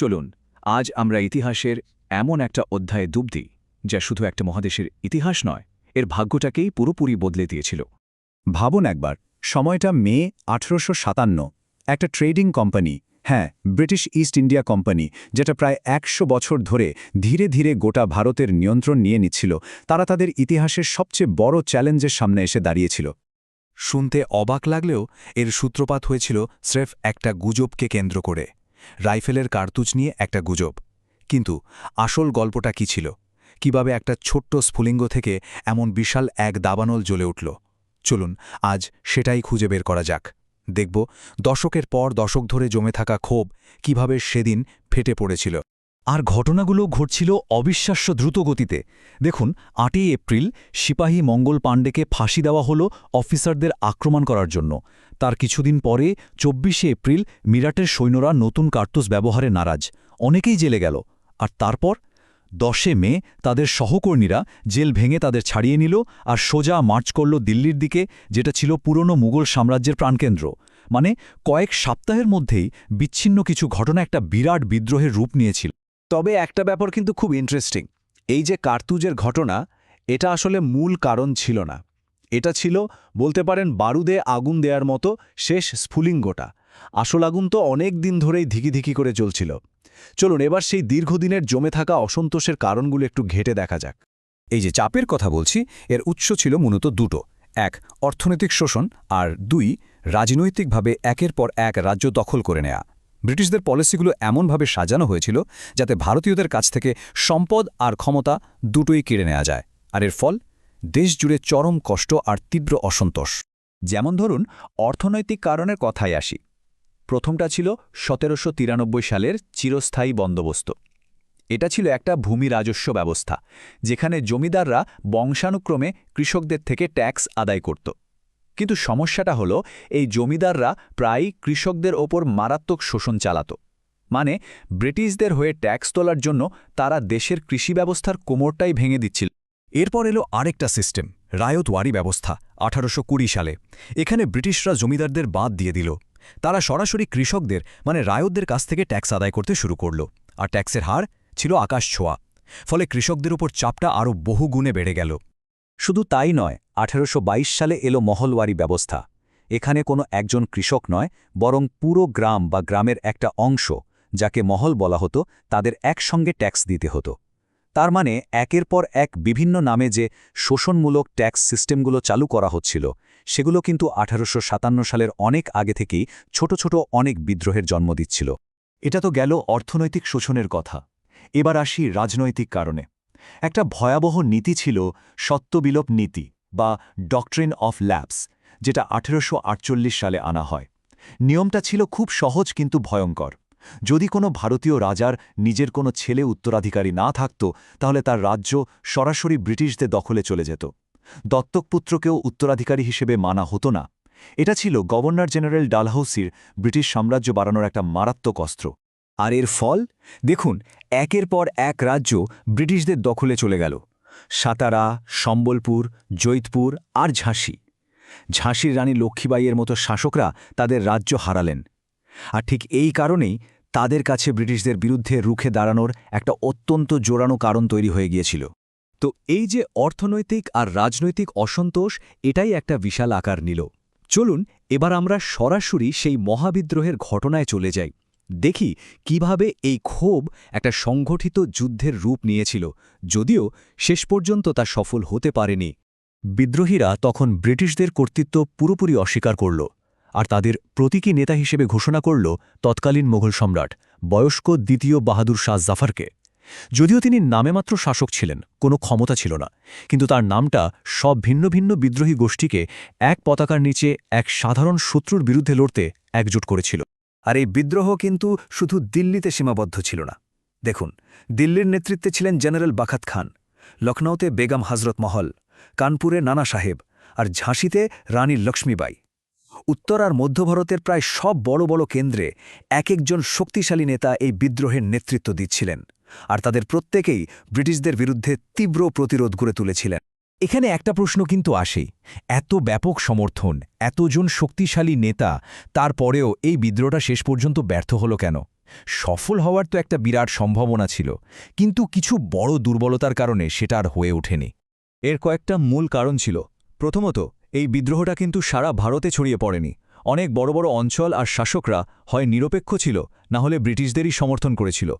চলুন, আজ আমরা ইতিহাসের এমন একটা অধ্যায়ে ডুব দিই, যা শুধু একটা মহাদেশের ইতিহাস নয়, এর ভাগ্যটাকেই পুরোপুরি বদলে দিয়েছিল। ভাবুন একবার, সময়টা মে আঠেরোশো সাতান্ন, একটা ট্রেডিং কোম্পানি হ্যাঁ ব্রিটিশ ইস্ট ইন্ডিয়া কোম্পানি, যেটা প্রায় একশো বছর ধরে ধীরে ধীরে গোটা ভারতের নিয়ন্ত্রণ নিয়ে নিচ্ছিল, তারা তাদের ইতিহাসের সবচেয়ে বড় চ্যালেঞ্জের সামনে এসে দাঁড়িয়েছিল। শুনতে অবাক লাগলেও এর সূত্রপাত হয়েছিল স্রেফ একটা গুজবকে কেন্দ্র করে। রাইফেলের কার্তুজ নিয়ে একটা গুজব। কিন্তু আসল গল্পটা কি ছিল? কীভাবে একটা ছোট্ট স্ফুলিঙ্গ থেকে এমন বিশাল এক দাবানল জ্বলে উঠল? চলুন, আজ সেটাই খুঁজে বের করা যাক। দেখব দশকের পর দশক ধরে জমে থাকা ক্ষোভ কীভাবে সেদিন ফেটে পড়েছিল। আর ঘটনাগুলো ঘটছিল অবিশ্বাস্য দ্রুতগতিতে। দেখুন, আটই এপ্রিল সিপাহী মঙ্গল পাণ্ডেকে ফাঁসি দেওয়া হলো অফিসারদের আক্রমণ করার জন্য। তার কিছুদিন পরে চব্বিশে এপ্রিল মিরাটের সৈন্যরা নতুন কার্তুস ব্যবহারে নারাজ। অনেকেই জেলে গেল। আর তারপর? দশে মে তাদের সহকর্মীরা জেল ভেঙে তাদের ছাড়িয়ে নিল আর সোজা মার্চ করল দিল্লির দিকে, যেটা ছিল পুরনো মুঘল সাম্রাজ্যের প্রাণকেন্দ্র। মানে কয়েক সপ্তাহের মধ্যেই বিচ্ছিন্ন কিছু ঘটনা একটা বিরাট বিদ্রোহের রূপ নিয়েছিল। তবে একটা ব্যাপার কিন্তু খুব ইন্টারেস্টিং এই যে কার্তুজের ঘটনা, এটা আসলে মূল কারণ ছিল না। এটা ছিল, বলতে পারেন, বারুদে আগুন দেয়ার মতো শেষ স্ফুলিঙ্গটা। আসল আগুন তো অনেক দিন ধরেই ধিকি ধিকি করে চলছিল চলুন, এবার সেই দীর্ঘদিনের জমে থাকা অসন্তোষের কারণগুলো একটু ঘেটে দেখা যাক। এই যে চাপের কথা বলছি, এর উৎস ছিল মূলত দুটো। এক, অর্থনৈতিক শোষণ, আর দুই, রাজনৈতিকভাবে একের পর এক রাজ্য দখল করে নেয়া। ব্রিটিশদের পলিসিগুলো এমনভাবে সাজানো হয়েছিল যাতে ভারতীয়দের কাছ থেকে সম্পদ আর ক্ষমতা দুটোই কেড়ে নেওয়া যায়। আর এর ফল? দেশ জুড়ে চরম কষ্ট আর তীব্র অসন্তোষ। যেমন ধরুন, অর্থনৈতিক কারণের কথায় আসি। প্রথমটা ছিল সতেরোশো তিরানব্বই সালের চিরস্থায়ী বন্দোবস্ত। এটা ছিল একটা ভূমি রাজস্ব ব্যবস্থা, যেখানে জমিদাররা বংশানুক্রমে কৃষকদের থেকে ট্যাক্স আদায় করত। কিন্তু সমস্যাটা হলো, এই জমিদাররা প্রায়ই কৃষকদের ওপর মারাত্মক শোষণ চালাত। মানে ব্রিটিশদের হয়ে ট্যাক্স তোলার জন্য তারা দেশের কৃষি ব্যবস্থার কোমরটাই ভেঙে দিচ্ছিল। এরপর এলো আরেকটা সিস্টেম, রায়তওয়ারি ব্যবস্থা, আঠারোশো কুড়ি সালে। এখানে ব্রিটিশরা জমিদারদের বাদ দিয়ে দিল। তারা সরাসরি কৃষকদের মানে রায়তদের কাছ থেকে ট্যাক্স আদায় করতে শুরু করল। আর ট্যাক্সের হার ছিল আকাশ ছোঁয়া। ফলে কৃষকদের উপর চাপটা আরও বহু গুণে বেড়ে গেল। শুধু তাই নয়, আঠারোশো সালে এলো মহলওয়ারি ব্যবস্থা। এখানে কোনো একজন কৃষক নয়, বরং পুরো গ্রাম বা গ্রামের একটা অংশ, যাকে মহল বলা হতো, তাদের একসঙ্গে ট্যাক্স দিতে হতো। তার মানে একের পর এক বিভিন্ন নামে যে শোষণমূলক ট্যাক্স সিস্টেমগুলো চালু করা হচ্ছিল, সেগুলো কিন্তু আঠারোশো সাতান্ন সালের অনেক আগে থেকেই ছোট ছোট অনেক বিদ্রোহের জন্ম দিচ্ছিল। এটা তো গেল অর্থনৈতিক শোষণের কথা। এবার আসি রাজনৈতিক কারণে। একটা ভয়াবহ নীতি ছিল সত্যবিলোপ নীতি বা ডকট্রিন অফ ল্যাবস যেটা আঠেরোশো আটচল্লিশ সালে আনা হয়। নিয়মটা ছিল খুব সহজ কিন্তু ভয়ঙ্কর। যদি কোনো ভারতীয় রাজার নিজের কোনো ছেলে উত্তরাধিকারী না থাকত, তাহলে তার রাজ্য সরাসরি ব্রিটিশদের দখলে চলে যেত। দত্তকপুত্রকেও উত্তরাধিকারী হিসেবে মানা হতো না। এটা ছিল গভর্নর জেনারেল ডালহাউসির ব্রিটিশ সাম্রাজ্য বাড়ানোর একটা মারাত্মক অস্ত্র। আর এর ফল? দেখুন, একের পর এক রাজ্য ব্রিটিশদের দখলে চলে গেল। সাতারা, সম্বলপুর, জৈতপুর আর ঝাঁসি। ঝাঁসির রানী লক্ষ্মীবাইয়ের মতো শাসকরা তাদের রাজ্য হারালেন। আর ঠিক এই কারণেই তাদের কাছে ব্রিটিশদের বিরুদ্ধে রুখে দাঁড়ানোর একটা অত্যন্ত জোরানো কারণ তৈরি হয়ে গিয়েছিল। তো এই যে অর্থনৈতিক আর রাজনৈতিক অসন্তোষ, এটাই একটা বিশাল আকার নিল। চলুন, এবার আমরা সরাসরি সেই মহাবিদ্রোহের ঘটনায় চলে যাই। দেখি কীভাবে এই ক্ষোভ একটা সংগঠিত যুদ্ধের রূপ নিয়েছিল, যদিও শেষ পর্যন্ত তা সফল হতে পারেনি। বিদ্রোহীরা তখন ব্রিটিশদের কর্তৃত্ব পুরোপুরি অস্বীকার করল, আর তাদের প্রতীকী নেতা হিসেবে ঘোষণা করল তৎকালীন মোঘল সম্রাট, বয়স্ক দ্বিতীয় বাহাদুর শাহ জাফারকে। যদিও তিনি নামে মাত্র শাসক ছিলেন, কোনো ক্ষমতা ছিল না, কিন্তু তার নামটা সব ভিন্ন ভিন্ন বিদ্রোহী গোষ্ঠীকে এক পতাকার নিচে এক সাধারণ শত্রুর বিরুদ্ধে লড়তে একজোট করেছিল। আর এই বিদ্রোহ কিন্তু শুধু দিল্লিতে সীমাবদ্ধ ছিল না। দেখুন, দিল্লির নেতৃত্বে ছিলেন জেনারেল বাখাত খান লখনৌতে বেগম হজরত মহল, কানপুরে নানা সাহেব আর ঝাঁসিতে রানী লক্ষ্মীবাই। উত্তর আর মধ্য ভারতের প্রায় সব বড় বড় কেন্দ্রে এক একজন শক্তিশালী নেতা এই বিদ্রোহের নেতৃত্ব দিচ্ছিলেন আর তাদের প্রত্যেকেই ব্রিটিশদের বিরুদ্ধে তীব্র প্রতিরোধ গড়ে তুলেছিলেন। এখানে একটা প্রশ্ন কিন্তু আসেই এত ব্যাপক সমর্থন, এতজন শক্তিশালী নেতা, তারপরেও এই বিদ্রোহটা শেষ পর্যন্ত ব্যর্থ হল কেন? সফল হওয়ার তো একটা বিরাট সম্ভাবনা ছিল, কিন্তু কিছু বড় দুর্বলতার কারণে সেটা আর হয়ে ওঠেনি। এর কয়েকটা মূল কারণ ছিল। প্রথমত, এই বিদ্রোহটা কিন্তু সারা ভারতে ছড়িয়ে পড়েনি। অনেক বড় বড় অঞ্চল আর শাসকরা হয় নিরপেক্ষ ছিল, না হলে ব্রিটিশদেরই সমর্থন করেছিল।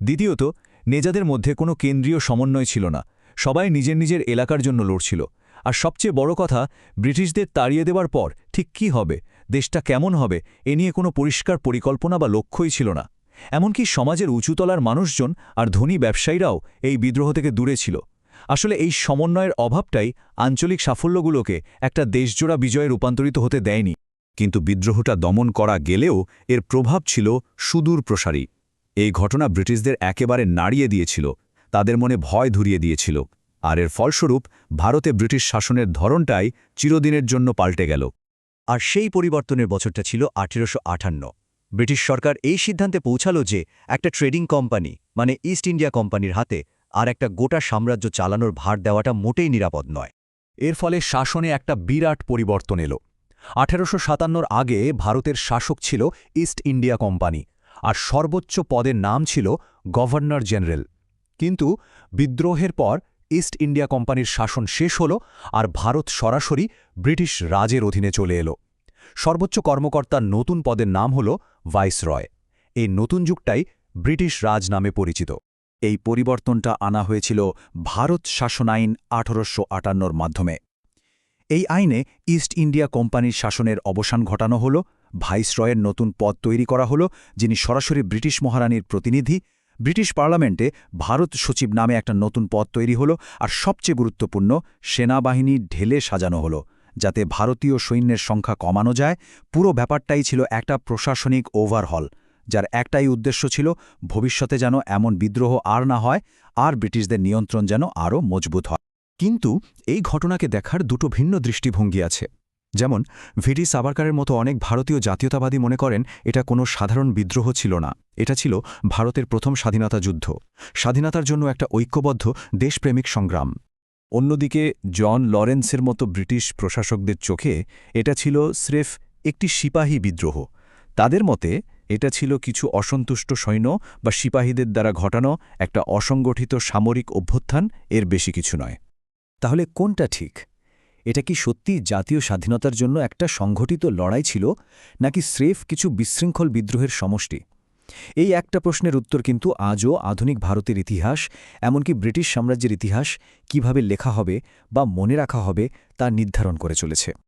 দ্বিতীয়ত, নেজাদের মধ্যে কোনো কেন্দ্রীয় সমন্বয় ছিল না। সবাই নিজের নিজের এলাকার জন্য লড়ছিল। আর সবচেয়ে বড় কথা, ব্রিটিশদের তাড়িয়ে দেওয়ার পর ঠিক কি হবে, দেশটা কেমন হবে, এ নিয়ে কোনো পরিষ্কার পরিকল্পনা বা লক্ষ্যই ছিল না। এমনকি সমাজের উঁচুতলার মানুষজন আর ধনী ব্যবসায়ীরাও এই বিদ্রোহ থেকে দূরে ছিল। আসলে এই সমন্বয়ের অভাবটাই আঞ্চলিক সাফল্যগুলোকে একটা দেশজোড়া বিজয়ে রূপান্তরিত হতে দেয়নি। কিন্তু বিদ্রোহটা দমন করা গেলেও এর প্রভাব ছিল সুদূর প্রসারী এই ঘটনা ব্রিটিশদের একেবারে নাড়িয়ে দিয়েছিল। তাদের মনে ভয় ধরিয়ে দিয়েছিল, আর এর ফলস্বরূপ ভারতে ব্রিটিশ শাসনের ধরনটাই চিরদিনের জন্য পাল্টে গেল। আর সেই পরিবর্তনের বছরটা ছিল আঠেরোশো ব্রিটিশ সরকার এই সিদ্ধান্তে পৌঁছালো যে একটা ট্রেডিং কোম্পানি মানে ইস্ট ইন্ডিয়া কোম্পানির হাতে আর একটা গোটা সাম্রাজ্য চালানোর ভার দেওয়াটা মোটেই নিরাপদ নয়। এর ফলে শাসনে একটা বিরাট পরিবর্তন এলো। আঠেরোশো সাতান্নর আগে ভারতের শাসক ছিল ইস্ট ইন্ডিয়া কোম্পানি, আর সর্বোচ্চ পদের নাম ছিল গভর্নর জেনারেল। কিন্তু বিদ্রোহের পর ইস্ট ইন্ডিয়া কোম্পানির শাসন শেষ হল আর ভারত সরাসরি ব্রিটিশ রাজের অধীনে চলে এলো। সর্বোচ্চ কর্মকর্তার নতুন পদের নাম হল ভাইসরয়। এই নতুন যুগটাই ব্রিটিশ রাজ নামে পরিচিত। এই পরিবর্তনটা আনা হয়েছিল ভারত শাসন আইন আঠারোশো আটান্নর মাধ্যমে। এই আইনে ইস্ট ইন্ডিয়া কোম্পানির শাসনের অবসান ঘটানো হল, ভাইসরয়ের নতুন পদ তৈরি করা হল, যিনি সরাসরি ব্রিটিশ মহারানীর প্রতিনিধি ব্রিটিশ পার্লামেন্টে ভারত সচিব নামে একটা নতুন পদ তৈরি হল আর সবচেয়ে গুরুত্বপূর্ণ, সেনাবাহিনী ঢেলে সাজানো হল, যাতে ভারতীয় সৈন্যের সংখ্যা কমানো যায়। পুরো ব্যাপারটাই ছিল একটা প্রশাসনিক ওভারহল যার একটাই উদ্দেশ্য ছিল ভবিষ্যতে যেন এমন বিদ্রোহ আর না হয় আর ব্রিটিশদের নিয়ন্ত্রণ যেন আরও মজবুত হয়। কিন্তু এই ঘটনাকে দেখার দুটো ভিন্ন দৃষ্টিভঙ্গি আছে। যেমন ভিডি সাবারকারের মতো অনেক ভারতীয় জাতীয়তাবাদী মনে করেন এটা কোনো সাধারণ বিদ্রোহ ছিল না। এটা ছিল ভারতের প্রথম স্বাধীনতা যুদ্ধ। স্বাধীনতার জন্য একটা ঐক্যবদ্ধ, দেশপ্রেমিক সংগ্রাম। অন্যদিকে, জন লরেন্সের মতো ব্রিটিশ প্রশাসকদের চোখে এটা ছিল স্রেফ একটি সিপাহী বিদ্রোহ। তাদের মতে, এটা ছিল কিছু অসন্তুষ্ট সৈন্য বা সিপাহীদের দ্বারা ঘটানো একটা অসংগঠিত সামরিক অভ্যুত্থান, এর বেশি কিছু নয়। তাহলে কোনটা ঠিক? এটা কি সত্যি জাতীয় স্বাধীনতার জন্য একটা সংঘটিত লড়াই ছিল, নাকি স্রেফ কিছু বিশৃঙ্খল বিদ্রোহের সমষ্টি? এই একটা প্রশ্নের উত্তর কিন্তু আজও আধুনিক ভারতের ইতিহাস, এমনকি ব্রিটিশ সাম্রাজ্যের ইতিহাস কীভাবে লেখা হবে বা মনে রাখা হবে তা নির্ধারণ করে চলেছে।